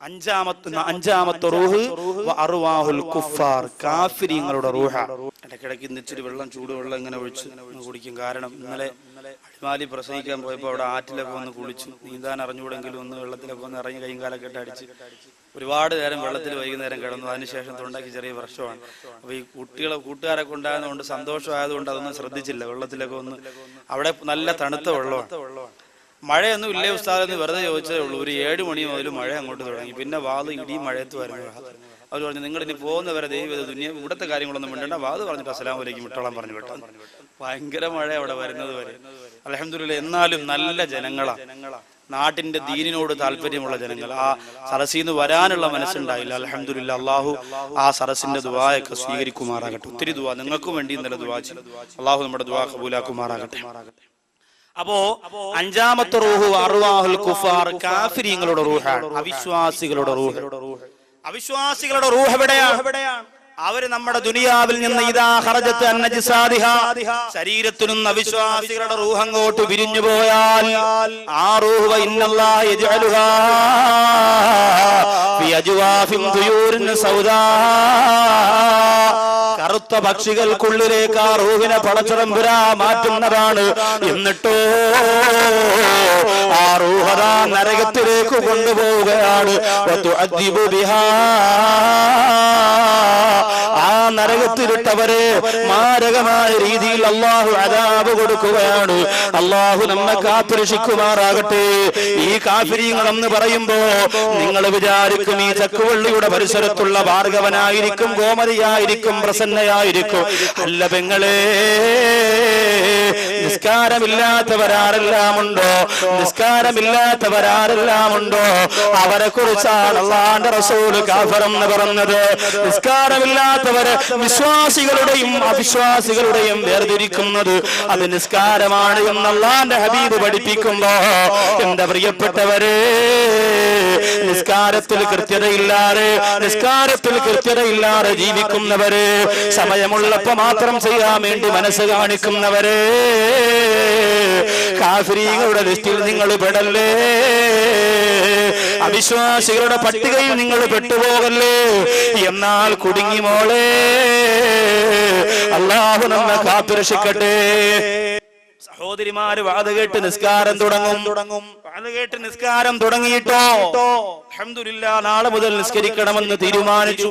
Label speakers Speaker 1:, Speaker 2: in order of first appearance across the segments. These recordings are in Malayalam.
Speaker 1: അഞ്ചാമത്തെ അഞ്ചാമത്തെ റൂഹ് അറുവാഹുൽ കുഫാർ കാഫിരിങ്ങളുടെ റൂഹ. ഇടയ്ക്കിടയ്ക്ക് ഇന്ന് ഇച്ചിരി വെള്ളം ചൂടുവെള്ളം ഇങ്ങനെ ഒഴിച്ച് കുടിക്കും. കാരണം ഇന്നലെ അടിമാലി പ്രസംഗിക്കാൻ പോയപ്പോൾ അവിടെ ആറ്റിലൊക്കെ വന്ന് കുളിച്ചു നീന്താൻ അറിഞ്ഞുകൂടെങ്കിലും ഒന്ന് വെള്ളത്തിലൊക്കെ വന്ന് ഇറങ്ങി കൈയും കാലൊക്കെ ഇട്ട് അടിച്ച് ഒരുപാട് നേരം വെള്ളത്തിൽ വൈകുന്നേരം കിടന്നു. അതിനുശേഷം തൊണ്ടയ്ക്ക് ചെറിയ പ്രശ്നമാണ്. അപ്പൊ ഈ കുട്ടികളെ കൂട്ടുകാരെ കൊണ്ടായതുകൊണ്ട് സന്തോഷമായതുകൊണ്ട് അതൊന്നും ശ്രദ്ധിച്ചില്ല. വെള്ളത്തിലൊക്കെ ഒന്ന് അവിടെ നല്ല തണുത്ത വെള്ളമാണ്. മഴയൊന്നും ഇല്ലേ ഉസ്താദ് എന്ന് വെറുതെ ചോദിച്ചതേ ഉള്ളൂ. ഒരു ഏഴ് മണി മുതൽ മഴ അങ്ങോട്ട് തുടങ്ങി. പിന്നെ വാത് ഇടിയും മഴയത്ത് വരുന്നു. അവർ പറഞ്ഞു നിങ്ങൾ ഇനി പോകുന്നവരെ ദൈവം ദുനിയ ഇവിടുത്തെ കാര്യങ്ങളൊന്നും വേണ്ട വാത് പറഞ്ഞിട്ട് അസ്സലാം വലൈക്കും വിട്ടോളാൻ പറഞ്ഞു വിട്ടോ ഭയങ്കര മഴ അവിടെ വരുന്നത് വരെ. അലഹമില്ല എന്നാലും നല്ല ജനങ്ങളാ. നാട്ടിന്റെ ദീനിനോട് താല്പര്യമുള്ള ജനങ്ങൾ ആ സരസിൽ നിന്ന് വരാനുള്ള മനസ്സുണ്ടായില്ല. അലഹമില്ല അള്ളാഹു ആ സരസിന്റെ ദുവായൊക്കെ സ്വീകരിക്കുമാറാകട്ടെ. ഒത്തിരി ദുവാ. നിങ്ങൾക്കും വേണ്ടി ഇന്നലെ ദുവാ അള്ളാഹു നമ്മുടെ ദുവാ കബൂലാക്കുമാറാകട്ടെ അപ്പോ അഞ്ചാമത്തെ റൂഹ് അറുവാഹുൽ കുഫാർ കാഫിരിങ്ങളുടെ റൂഹാണ്. അവിശ്വാസികളുടെ റൂഹ്. അവിശ്വാസികളുടെ റൂഹ്. എവിടെയാണ്? അവർ നമ്മുടെ ദുനിയാവിൽ നിന്ന് ഇതാ ഹറജത്ത് ശരീരത്തിനും അവിശ്വാസികളുടെ റൂഹ് അങ്ങോട്ട് വിരിഞ്ഞു പോയാൽ ആ റൂഹ് ഇന്നല്ലാ കറുത്ത പക്ഷികൾക്കുള്ളിലേക്ക് ആ റൂഹിനെ പടച്ചറമ്പുരാ മാറ്റുന്നതാണ്. എന്നിട്ടോ ആ റൂഹതാ നരകത്തിലേക്ക് കൊണ്ടുപോവുകയാണ്. നരകത്തിലിട്ടവരെ മാരകമായ രീതിയിൽ അള്ളാഹു അതാപ് കൊടുക്കുകയാണ്. അള്ളാഹു നമ്മെ കാത്തുരക്ഷിക്കുമാറാകട്ടെ. ഈ കാഫിരിങ്ങൾ എന്ന് പറയുമ്പോ നിങ്ങൾ വിചാരിക്കും ഈ ചക്കുവള്ളിയുടെ പരിസരത്തുള്ള ഭാർഗവനായിരിക്കും ഗോമതിയായിരിക്കും പ്രസന്നയായിരിക്കും. അല്ല പെങ്ങളെ നിസ്കാരമില്ലാത്തവരാരെല്ലാം ഉണ്ടോ നിസ്കാരമില്ലാത്തവരാരെല്ലാം ഉണ്ടോ അവരെ കുറിച്ചാണ് അള്ളാന്റെ റസൂൽ കാഫറം എന്ന് പറഞ്ഞത്. നിസ്കാരമില്ലാത്തവര് വിശ്വാസികളുടെയും അവിശ്വാസികളുടെയും വേർതിരിക്കുന്നത് അത് നിസ്കാരമാണ് എന്ന് അള്ളാന്റെ ഹബീബ് പഠിപ്പിക്കുമ്പോ എന്റെ പ്രിയപ്പെട്ടവരെ നിസ്കാരത്തിൽ കൃത്യതയില്ലാതെ നിസ്കാരത്തിൽ കൃത്യതയില്ലാതെ ജീവിക്കുന്നവര് സമയമുള്ളപ്പോ മാത്രം ചെയ്യാൻ വേണ്ടി മനസ്സ് കാണിക്കുന്നവരെ കാഫിരീകളുടെ ലിസ്റ്റിൽ നിങ്ങൾ പെടല്ലേ? അവിശ്വാസികളുടെ പട്ടികയിൽ നിങ്ങൾ പെട്ടുപോകല്ലേ? എന്നാൽ കുടുങ്ങി മോളെ. അള്ളാഹു നമ്മെ കാത്തുരക്ഷിക്കട്ടെ. സഹോദരിമാര് വാത് കേട്ട് നിസ്കാരം തുടങ്ങും. തുടങ്ങും. വാത് കേട്ട് നിസ്കാരം തുടങ്ങിയിട്ടോ? അൽഹംദുലില്ലാ നാളെ മുതൽ നിസ്കരിക്കണമെന്ന് തീരുമാനിച്ചു.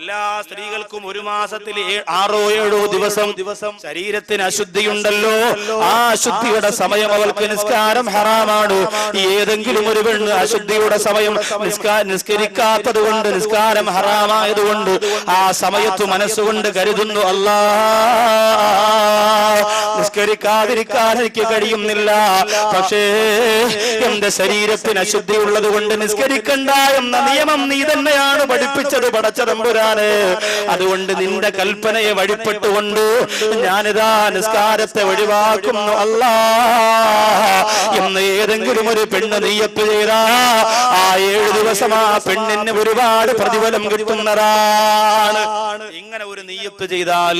Speaker 1: എല്ലാ സ്ത്രീകൾക്കും ഒരു മാസത്തിൽ ആറോ ഏഴോ ദിവസം ദിവസം ശരീരത്തിന് അശുദ്ധിയുണ്ടല്ലോ. ആ അശുദ്ധിയുടെ സമയം അവൾക്ക് നിസ്കാരം ഹറാമാണ്. ഏതെങ്കിലും ഒരു പെണ്ണ് അശുദ്ധിയുടെ സമയം നിസ്കാ നിസ്കരിക്കാത്തത് കൊണ്ട് നിസ്കാരം ഹറാമായതുകൊണ്ട് ആ സമയത്ത് മനസ്സുകൊണ്ട് കരുതുന്നു അല്ലാ നിസ്കരിക്കാതിരിക്കാൻ എനിക്ക് കഴിയുന്നില്ല. പക്ഷേ എന്റെ ശരീരത്തിന് അശുദ്ധി ഉള്ളത് കൊണ്ട് നിസ്കരിക്കണ്ട എന്ന നിയമം നീ തന്നെയാണ് പഠിപ്പിച്ചത് പടച്ചതമ്പുരാന് അതുകൊണ്ട് നിന്റെ കൽപ്പനയെ വഴിപ്പെട്ടുകൊണ്ട് ഞാനിതാ നിസ്കാരത്തെ ഒഴിവാക്കുന്നു. അല്ല എന്ന് ഏതെങ്കിലും ഒരു പെണ്ണ് നീയപ്പ് ചെയ്താ ആ ഏഴു ദിവസം ആ പെണ്ണിന് ഒരുപാട് പ്രതിഫലം കിട്ടുന്നതാണ്. ഇങ്ങനെ ഒരു നീയപ്പ് ചെയ്താൽ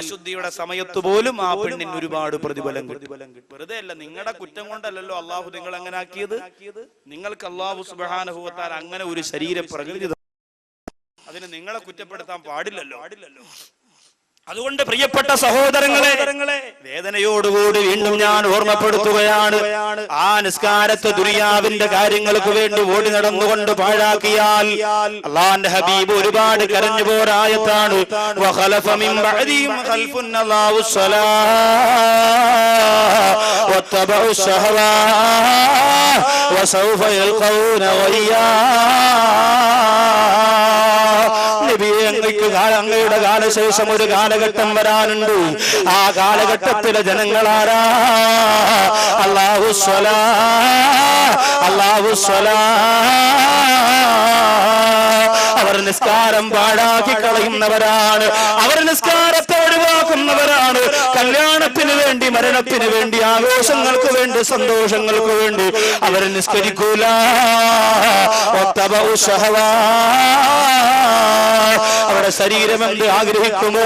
Speaker 1: അശുദ്ധിയുടെ സമയത്ത് പോലും ആ പെണ്ണിന് ഒരുപാട് പ്രതിഫലം കിട്ടും. വെറുതെ അല്ല നിങ്ങളുടെ കുറ്റം കൊണ്ടല്ലല്ലോ അള്ളാഹു നിങ്ങൾ അങ്ങനെ ആക്കിയത് നിങ്ങൾക്ക് അള്ളാഹു സുബാനുഭവത്താൽ അങ്ങനെ ഒരു ശരീര പ്രകൃതി. അതിന് നിങ്ങളെ കുറ്റപ്പെടുത്താൻ പാടില്ലല്ലോ പാടില്ലല്ലോ അതുകൊണ്ട് പ്രിയപ്പെട്ട സഹോദരങ്ങളെ വേദനയോടുകൂടി വീണ്ടും ഞാൻ ഓർമ്മപ്പെടുത്തുകയാണ്. ആ നിസ്കാരത്തെ ദുരിയാവിന്റെ കാര്യങ്ങൾക്ക് വേണ്ടി ഓടി നടന്നുകൊണ്ട് പാഴാക്കിയാൽ അള്ളാന്റെ ഹബീബ് ഒരുപാട് കരഞ്ഞു പോരായത്താണ്. നബിയെ കാല അങ്ങയുടെ കാലശേഷം ഒരു കാലഘട്ടം വരാനുണ്ട്. ആ കാലഘട്ടത്തിലെ ജനങ്ങളാരാ? അള്ളാഹു സ്വലാ. അള്ളാഹു സ്വലാ. അവർ നിസ്കാരം പാഴാക്കി കളയുന്നവരാണ്. അവർ നിസ്കാരത്തെ ഒഴിവാക്കുന്നവരാണ്. വേണ്ടി മരണത്തിന് വേണ്ടി ആഘോഷങ്ങൾക്ക് വേണ്ടി സന്തോഷങ്ങൾക്ക് വേണ്ടി അവർ നിസ്കരിക്കൂല. അവരുടെ ശരീരം എന്ത് ആഗ്രഹിക്കുമോ?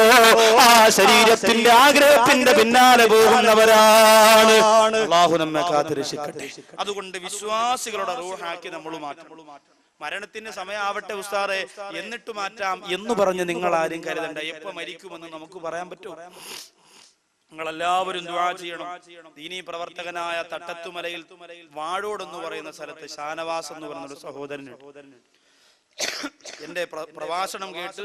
Speaker 1: ആ ശരീരത്തിന്റെ ആഗ്രഹത്തിന്റെ പിന്നാലെ പോകുന്നവരാണ്. നമ്മെ അതുകൊണ്ട് വിശ്വാസികളുടെ റൂഹാക്കി നമ്മൾ മാറ്റം മരണത്തിന് സമയമാവട്ടെ ഉസ്താറെ എന്നിട്ട് മാറ്റാം എന്ന് പറഞ്ഞ് നിങ്ങൾ ആരും കരുതണ്ട. എപ്പോ മരിക്കുമെന്ന് നമുക്ക് പറയാൻ പറ്റുമോ? നിങ്ങൾ ദുവാ ചെയ്യണം. ദീനി പ്രവർത്തകനായ തട്ടത്തുമലയിൽ വാഴോട് എന്ന് പറയുന്ന സ്ഥലത്ത് ഷാനവാസ് എന്ന് പറയുന്ന ഒരു സഹോദരനുണ്ട്. എന്റെ പ്ര- പ്രഭാഷണം കേട്ട്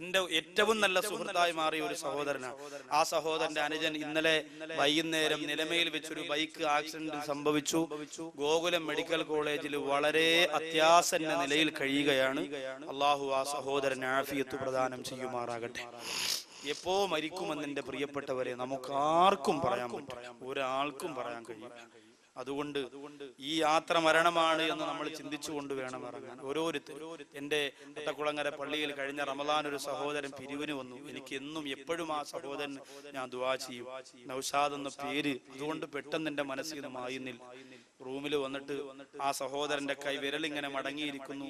Speaker 1: എന്റെ ഏറ്റവും നല്ല സുഹൃത്തായി മാറിയ ഒരു സഹോദരനാണ്. ആ സഹോദരന്റെ അനുജൻ ഇന്നലെ വൈകുന്നേരം നിലമയിൽ വെച്ചൊരു ബൈക്ക് ആക്സിഡന്റ് സംഭവിച്ചു. ഗോകുലം മെഡിക്കൽ കോളേജിൽ വളരെ അത്യാസന്ന നിലയിൽ കഴിയുകയാണ്. അള്ളാഹു ആ സഹോദരൻ ആഫിയത്ത് പ്രദാനം ചെയ്യുമാറാകട്ടെ. എപ്പോ മരിക്കുമെന്ന് എന്റെ പ്രിയപ്പെട്ടവരെ നമുക്ക് ആർക്കും പറയാൻ പറ്റും. ഒരാൾക്കും പറയാൻ കഴിയും. അതുകൊണ്ട് ഈ യാത്ര മരണമാണ് എന്ന് നമ്മൾ ചിന്തിച്ചുകൊണ്ട് വേണം ഇറങ്ങാൻ. ഓരോരുത്തരും. എന്റെ ഒറ്റക്കുളങ്ങര പള്ളിയിൽ കഴിഞ്ഞ റമദാൻ ഒരു സഹോദരൻ പിരിവിന് വന്നു. എനിക്ക് എന്നും എപ്പോഴും ആ സഹോദരൻ ഞാൻ ദുവാ ചെയ്യും. നൗഷാദ് എന്ന പേര് അതുകൊണ്ട് പെട്ടെന്ന് എന്റെ മനസ്സിൽ നിന്ന് മായുന്നില്ല. റൂമിൽ വന്നിട്ട് ആ സഹോദരന്റെ കൈ വിരലിങ്ങനെ മടങ്ങിയിരിക്കുന്നു.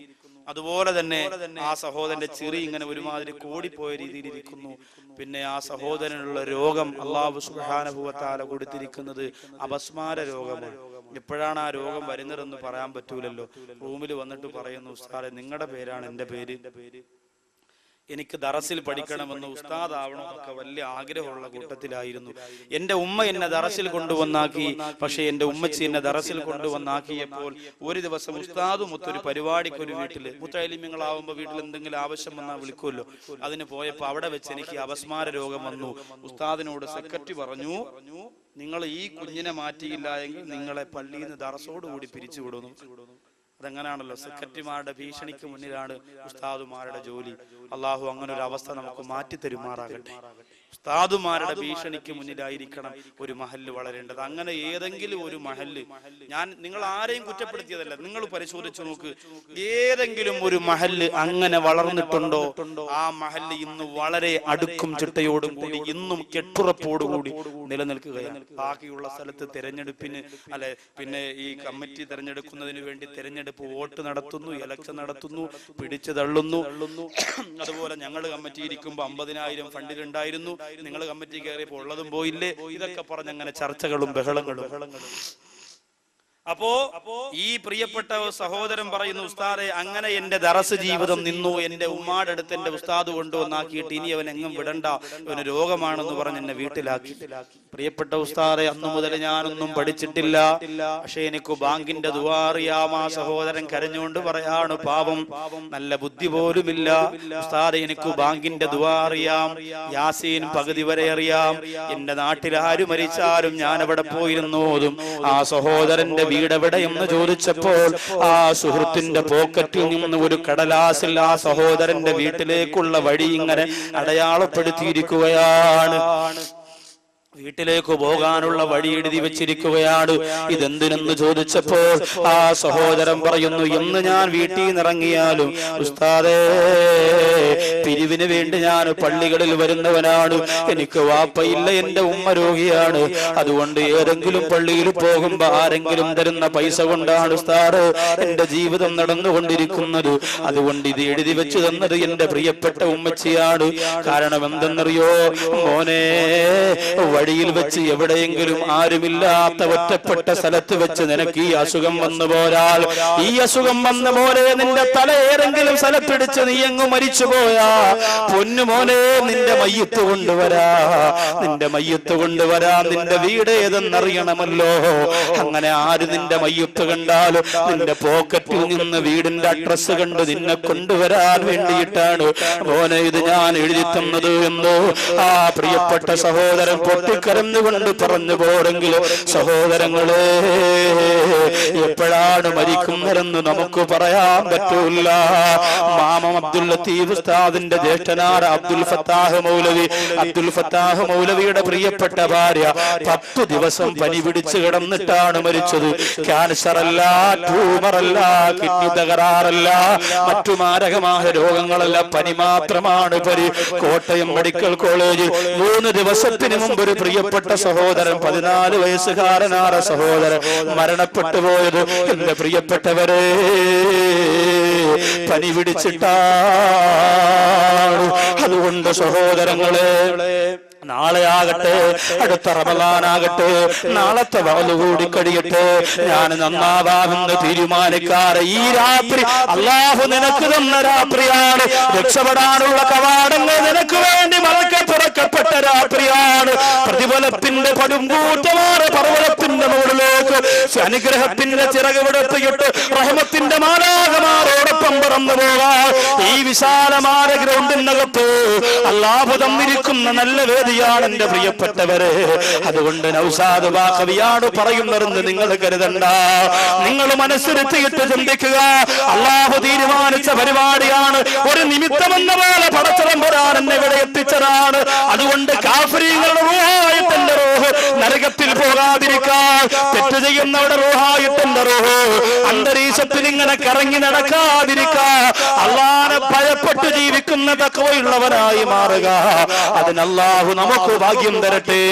Speaker 1: അതുപോലെ തന്നെ ആ സഹോദരന്റെ ചിറി ഇങ്ങനെ ഒരുമാതിരി കൂടിപ്പോയ രീതിയിൽ ഇരിക്കുന്നു. പിന്നെ ആ സഹോദരനുള്ള രോഗം അള്ളാഹു സുഹാനുഭവത്താല കൊടുത്തിരിക്കുന്നത് അപസ്മാര രോഗമാണ്. എപ്പോഴാണ് ആ രോഗം വരുന്നതെന്ന് പറയാൻ പറ്റൂലല്ലോ. റൂമിൽ വന്നിട്ട് പറയുന്നു ഉസ്താദെ നിങ്ങളുടെ പേരാണ് എന്റെ പേര്. എനിക്ക് ദറസിൽ പഠിക്കണമെന്ന് ഉസ്താദ് ആവണമെന്നൊക്കെ വലിയ ആഗ്രഹമുള്ള കൂട്ടത്തിലായിരുന്നു. എന്റെ ഉമ്മ എന്നെ ദറസിൽ കൊണ്ടുവന്നാക്കി പക്ഷെ എന്റെ ഉമ്മച്ചി എന്നെ ദറസിൽ കൊണ്ടുവന്നാക്കിയപ്പോൾ ഒരു ദിവസം ഉസ്താദും ഒത്തൊരു പരിപാടിക്ക് ഒരു വീട്ടിൽ മുത്തലിമ്യങ്ങളാവുമ്പോ വീട്ടിൽ എന്തെങ്കിലും ആവശ്യം വന്നാൽ വിളിക്കുമല്ലോ അതിന് പോയപ്പോ അവിടെ വെച്ച് എനിക്ക് അപസ്മാര രോഗം വന്നു. ഉസ്താദിനോട് സെക്രട്ടറി പറഞ്ഞു നിങ്ങൾ ഈ കുഞ്ഞിനെ മാറ്റിയില്ല എങ്കിൽ നിങ്ങളെ പള്ളിയിൽ നിന്ന് ദറസോടുകൂടി പിരിച്ചുവിടുന്നു. അതെങ്ങനെയാണല്ലോ സെക്രട്ടറിമാരുടെ ഭീഷണിക്ക് മുന്നിലാണ് ഉസ്താദുമാരുടെ ജോലി. അള്ളാഹു അങ്ങനെ ഒരു അവസ്ഥ നമുക്ക് മാറ്റി തരുമാറാകട്ടെ. ഉസ്താദുമാരുടെ ഭീഷണിക്ക് മുന്നിലായിരിക്കണം ഒരു മഹല്ല് വളരേണ്ടത്. അങ്ങനെ ഏതെങ്കിലും ഒരു മഹല്ല്. ഞാൻ നിങ്ങൾ ആരെയും കുറ്റപ്പെടുത്തിയതല്ല നിങ്ങൾ പരിശോധിച്ചു നോക്ക്. ഏതെങ്കിലും ഒരു മഹല്ല് അങ്ങനെ വളർന്നിട്ടുണ്ടോ? ആ മഹല്ല് ഇന്ന് വളരെ അടുക്കും ചിട്ടയോടും കൂടി ഇന്നും കെട്ടുറപ്പോടുകൂടി നിലനിൽക്കുകയാണ്. ബാക്കിയുള്ള സ്ഥലത്ത് തെരഞ്ഞെടുപ്പിന് അല്ലെ പിന്നെ ഈ കമ്മിറ്റി തെരഞ്ഞെടുക്കുന്നതിന് വേണ്ടി തെരഞ്ഞെടുപ്പ് വോട്ട് നടത്തുന്നു ഇലക്ഷൻ നടത്തുന്നു പിടിച്ചു തള്ളുന്നു. അതുപോലെ ഞങ്ങൾ കമ്മിറ്റി ഇരിക്കുമ്പോൾ അമ്പതിനായിരം ഫണ്ടിലുണ്ടായിരുന്നു. നിങ്ങൾ കമ്മിറ്റി കയറിയപ്പോൾ ഉള്ളതും പോയില്ലേ? ഇതൊക്കെ പറഞ്ഞ് അങ്ങനെ ചർച്ചകളും ബഹളങ്ങളും. അപ്പോ ഈ പ്രിയപ്പെട്ട സഹോദരൻ പറയുന്നു ഉസ്താദെ അങ്ങനെ എന്റെ ദറസ് ജീവിതം നിന്നു എന്റെ ഉമ്മാടെ അടുത്ത് എന്റെ ഉസ്താദ് കൊണ്ടുവന്നാക്കിയിട്ട് ഇനി അവൻ എങ്ങും വിടണ്ട. അവന് രോഗമാണെന്ന് പറഞ്ഞ് എന്നെ വീട്ടിലാക്കി. പ്രിയപ്പെട്ട ഉസ്താദെ അന്നു മുതൽ ഞാനൊന്നും പഠിച്ചിട്ടില്ല. പക്ഷെ എനിക്ക് ബാങ്കിന്റെ ദുവാറിയാമ ആ സഹോദരൻ കരഞ്ഞുകൊണ്ട് പറയാണ് പാപം നല്ല ബുദ്ധി പോലുമില്ല. ഉസ്താദെ എനിക്ക് ബാങ്കിന്റെ ദുവാറിയാം. യാസീൻ പകുതി വരെ അറിയാം. എന്റെ നാട്ടിൽ ആര് മരിച്ചാലും ഞാൻ അവിടെ പോയിരുന്നോതും. ആ സഹോദരന്റെ വീട് എവിടെയെന്ന് ചോദിച്ചപ്പോൾ ആ സുഹൃത്തിന്റെ പോക്കറ്റിൽ നിന്ന് ഒരു കടലാസിൽ ആ സഹോദരന്റെ വീട്ടിലേക്കുള്ള വഴി ഇങ്ങനെ അടയാളപ്പെടുത്തിയിരിക്കുകയാണ്. വീട്ടിലേക്ക് പോകാനുള്ള വഴി എഴുതി വെച്ചിരിക്കുകയാണ്. ഇതെന്തിനെന്ന് ചോദിച്ചപ്പോൾ ആ സഹോദരൻ പറയുന്നു എന്ന് ഞാൻ വീട്ടിൽ നിന്ന് ഇറങ്ങിയാലും ഉസ്താദേ പിരിവിന് വേണ്ടി ഞാൻ പള്ളികളിൽ വരുന്നവനാണ്. എനിക്ക് വാപ്പയില്ല എന്റെ ഉമ്മ രോഗിയാണ്. അതുകൊണ്ട് ഏതെങ്കിലും പള്ളിയിൽ പോകുമ്പോ ആരെങ്കിലും തരുന്ന പൈസ കൊണ്ടാണ് ഉസ്താദ് എന്റെ ജീവിതം നടന്നുകൊണ്ടിരിക്കുന്നത്. അതുകൊണ്ട് ഇത് എഴുതി വെച്ചു തന്നത് എന്റെ പ്രിയപ്പെട്ട ഉമ്മച്ചിയാണ്. കാരണം എന്തെന്നറിയോ മോനെ വഴിയിൽ വെച്ച് എവിടെയെങ്കിലും ആരുമില്ലാത്ത ഒറ്റപ്പെട്ട സ്ഥലത്ത് വെച്ച് നിനക്ക് ഈ അസുഖം വന്നു പോരാൽ. ഈ അസുഖം വന്ന പോലെ നിന്റെ തല ഏതെങ്കിലും സ്ഥലത്തിടിച്ച് നീ എങ്ങും മരിച്ചു പോയാ. പൊന്നുമോനെ നിന്റെ മയ്യത്ത് കൊണ്ടുവരാ. നിന്റെ മയ്യത്ത് കൊണ്ടുവരാ. നിന്റെ വീട് ഏതെന്നറിയണമല്ലോ. അങ്ങനെ ആര് നിന്റെ മയ്യത്ത് കണ്ടാലും നിന്റെ പോക്കറ്റിൽ നിന്ന് വീടിന്റെ അഡ്രസ് കണ്ട് നിന്നെ കൊണ്ടുവരാൻ വേണ്ടിയിട്ടാണ്. മോനെ ഇത് ഞാൻ എഴുതി തന്നത് എന്നോ ആ പ്രിയപ്പെട്ട സഹോദരൻ പൊട്ടിക്കരഞ്ഞുകൊണ്ട് പറഞ്ഞു പോരെങ്കിലും സഹോദരങ്ങളെ എപ്പോഴാണ് മരിക്കുന്നതെന്ന് നമുക്ക് പറയാൻ പറ്റൂല മാമം അബ്ദുൽ ലത്തീഫ് ഉസ്താദിന്റെ അബ്ദുൽ ഫത്താഹ് മൗലവി. അബ്ദുൽ ഫത്താഹ് മൗലവിയുടെ പ്രിയപ്പെട്ട ഭാര്യ പത്ത് ദിവസം പനി പിടിച്ച് കിടന്നിട്ടാണ് മരിച്ചത്. ക്യാൻസർ അല്ല ട്യൂമർ അല്ല കിഡ്നി തകരാറല്ല മറ്റു മാരകമായ രോഗങ്ങളല്ല. പനി മാത്രമാണ് പരി കോട്ടയം മെഡിക്കൽ കോളേജിൽ മൂന്ന് ദിവസത്തിന് മുമ്പ് ഒരു പ്രിയപ്പെട്ട സഹോദരൻ പതിനാല് വയസ്സുകാരനായ സഹോദരൻ. മരണപ്പെട്ടു പോയത് എന്റെ പ്രിയപ്പെട്ടവരെ. പനി പിടിച്ചിട്ടാണ്. അതുകൊണ്ട് സഹോദരങ്ങളെ നാളെ ആകട്ടെ അടുത്ത റമലാനാകട്ടെ നാളത്തെ വകൽ കൂടി കഴിയട്ടെ. ഞാൻ നന്നാവാമെന്ന് തീരുമാനിക്കാറ്. ഈ രാത്രി അള്ളാഹു നിനക്ക് തന്ന രാത്രിയാണ്. രക്ഷപ്പെടാനുള്ള കവാടങ്ങൾ നിനക്ക് വേണ്ടി മറക്കെ തുറക്കപ്പെട്ട രാത്രിയാണ് പ്രതിഫലത്തിന്റെ പടുംകൂറ്റമാറ് പർവതത്തിന്റെ മുകളിലേക്ക് അനുഗ്രഹത്തിന്റെ ചിറക് വിടത്തിയിട്ട് റഹമത്തിന്റെ മാലാകമാരോടൊപ്പം പറന്നു പോകാൻ ഈ വിശാലമായ ഗ്രൗണ്ടിനകത്ത് അള്ളാഹു തന്നിരിക്കുന്ന നല്ല വേദിയാണ് എന്റെ പ്രിയപ്പെട്ടവര്. അതുകൊണ്ട് നൗസാദ് ബാഖവിയാണ് പറയുന്നതെന്ന് നിങ്ങൾ കരുതണ്ട. നിങ്ങൾ മനസ്സിരുത്തിയിട്ട് ചിന്തിക്കുക. അള്ളാഹു തീരുമാനിച്ച പരിപാടിയാണ് ഒരു നിമിത്തമെന്ന പോലെ പടച്ചതം വരാൻ എന്നെ ഇവിടെ എത്തിച്ചതാണ്. അതുകൊണ്ട് കാഫരീങ്ങളുടെ റൂഹായിട്ട് എന്റെ റൂഹ് നരകത്തിൽ പോകാതിരിക്കാൻ തെറ്റ് ചെയ്യുന്നവരുടെ റൂഹായിട്ട് എന്റെ റൂഹ്. അന്തരീക്ഷത്തിൽ ഇങ്ങനെ കറങ്ങി നടക്കാതിരിക്ക. അള്ളാനെ ഭയപ്പെട്ട് ജീവിക്കുന്ന തക്കവയുള്ളവരായി മാറുക. അതിനല്ലാഹു നമുക്ക് ഭാഗ്യം തരട്ടെ.